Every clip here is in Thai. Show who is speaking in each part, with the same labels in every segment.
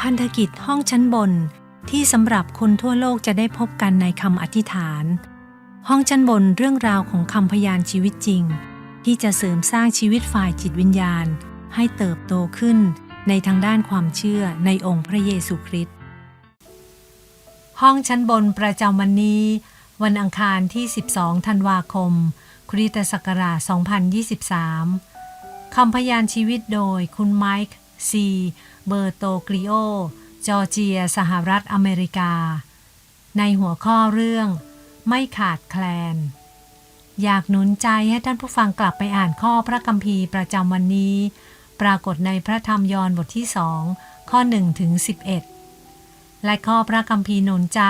Speaker 1: พันธกิจห้องชั้นบนที่สำหรับคนทั่วโลกจะได้พบกันในคำอธิษฐาน ห้องชั้นบนเรื่องราวของคำพยานชีวิตจริง ที่จะเสริมสร้างชีวิตฝ่ายจิตวิญญาณ ให้เติบโตขึ้นในทางด้านความเชื่อในองค์พระเยซูคริสต์ห้องชั้นบนประจำวันนี้ วันอังคารที่ 12 ธันวาคม คริสตศักราช 2023คำพยานชีวิตโดยคุณไมค์ ซีเบอร์โตกริโอ จอร์เจีย สหรัฐอเมริกา ในหัวข้อเรื่อง ไม่ขาดแคลน อยากหนุนใจให้ท่านผู้ฟังกลับไปอ่านข้อพระคัมภีร์ประจำวันนี้ ปรากฏในพระธรรมยอห์นบทที่สองข้อ1ถึง11 และข้อพระคัมภีร์หนุนใจ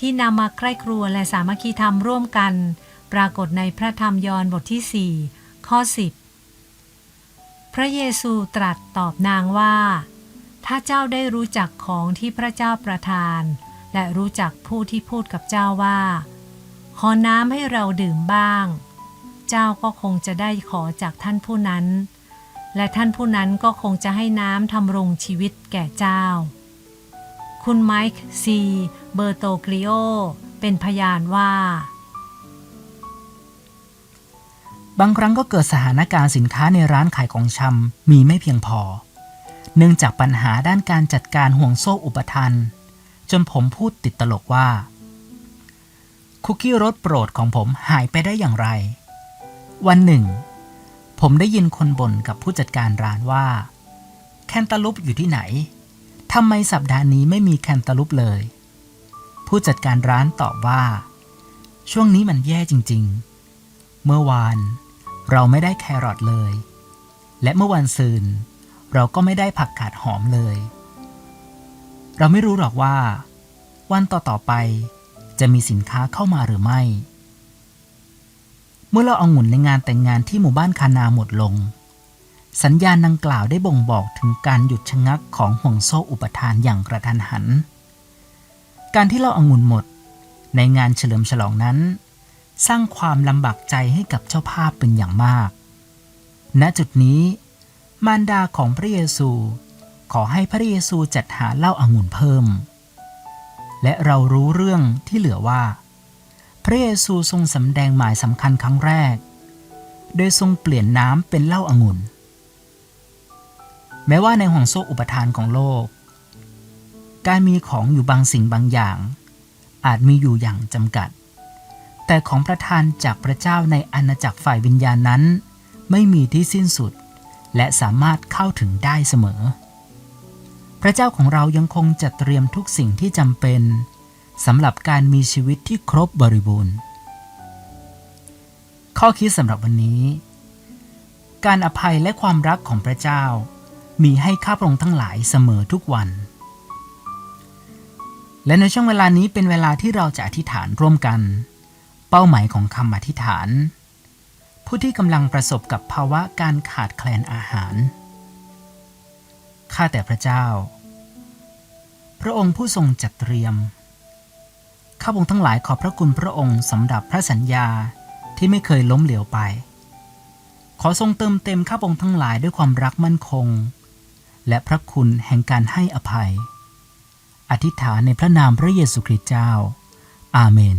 Speaker 1: ที่นำมาใคร่ครัวและสามัคคีธรรมร่วมกัน ปรากฏในพระธรรมยอห์นบทที่ 4 ข้อ 10 พระเยซูตรัสตอบนางว่า ถ้าเจ้าได้รู้จักของที่พระเจ้าประทาน และรู้จักผู้ที่พูดกับเจ้าว่า ขอน้ำให้เราดื่มบ้าง เจ้าก็คงจะได้ขอจากท่านผู้นั้น และท่านผู้นั้นก็คงจะให้น้ำทำรงชีวิตแก่เจ้า คุณไมค์ซี เบอร์โตกริโอ เป็นพยานว่า
Speaker 2: บางครั้งก็เกิดสถานการณ์สินค้าในร้านขายของชำมีไม่เพียงพอ เนื่องจากปัญหาด้านการจัดการห่วงโซ่อุปทาน จนผมพูดติดตลกว่า คุกกี้รสโปรดของผมหายไปได้อย่างไร วันหนึ่ง ผมได้ยินคนบ่นกับผู้จัดการร้านว่า แคนตาลูปอยู่ที่ไหนทำไมสัปดาห์นี้ไม่มีแคนตาลูปเลย ผู้จัดการร้านตอบว่า ช่วงนี้มันแย่จริง ๆ เมื่อวาน เราไม่ได้แครอทเลย และเมื่อวันซืนเราก็ไม่ได้ผักกาดหอมเลย เราไม่รู้หรอกว่า วันต่อๆไปจะมีสินค้าเข้ามาหรือไม่ เมื่อเราเอางุ่นในงานแต่งงานที่หมู่บ้านคานาหมดลง สัญญาณดังกล่าวได้บ่งบอกถึงการหยุดชะงักของห่วงโซ่อุปทานอย่างกระทันหัน การที่เราเอางุ่นหมด ในงานเฉลิมฉลองนั้น สร้างความลำบากใจให้กับเจ้าภาพเป็นอย่างมาก ณจุดนี้ มารดาของพระเยซู ขอให้พระเยซูจัดหาเหล้าอางุ่นเพิ่ม และเรารู้เรื่องที่เหลือว่า พระเยซูทรงสำแดงหมายสำคัญครั้งแรก โดยทรงเปลี่ยนน้ำเป็นเหล้าอางุ่น แม้ว่าในห่วงโซ่อุปทานของโลก การมีของอยู่บางสิ่งบางอย่าง อาจมีอยู่อย่างจำกัด แต่ของประทานจากพระเจ้าในอาณาจักรฝ่ายวิญญาณนั้น ไม่มีที่สิ้นสุด และสามารถเข้าถึงได้เสมอ พระเจ้าของเรายังคงจัดเตรียมทุกสิ่งที่จำเป็นสำหรับการมีชีวิตที่ครบบริบูรณ์ ข้อคิดสำหรับวันนี้ การอภัยและความรักของพระเจ้า มีให้ข้าพระองค์ทั้งหลายเสมอทุกวัน และในช่วงเวลานี้เป็นเวลาที่เราจะอธิษฐานร่วมกัน เป้าหมายของคำอธิษฐาน ผู้ที่กำลังประสบกับภาวะการขาดแคลนอาหาร ข้าแต่พระเจ้า พระองค์ผู้ทรงจัดเตรียม ข้าพงทั้งหลายขอบพระคุณพระองค์สำหรับพระสัญญาที่ไม่เคยล้มเหลวไป ขอทรงเติมเต็มข้าพงทั้งหลายด้วยความรักมั่นคง และพระคุณแห่งการให้อภัย อธิษฐานในพระนามพระเยซูคริสต์เจ้า อาเมน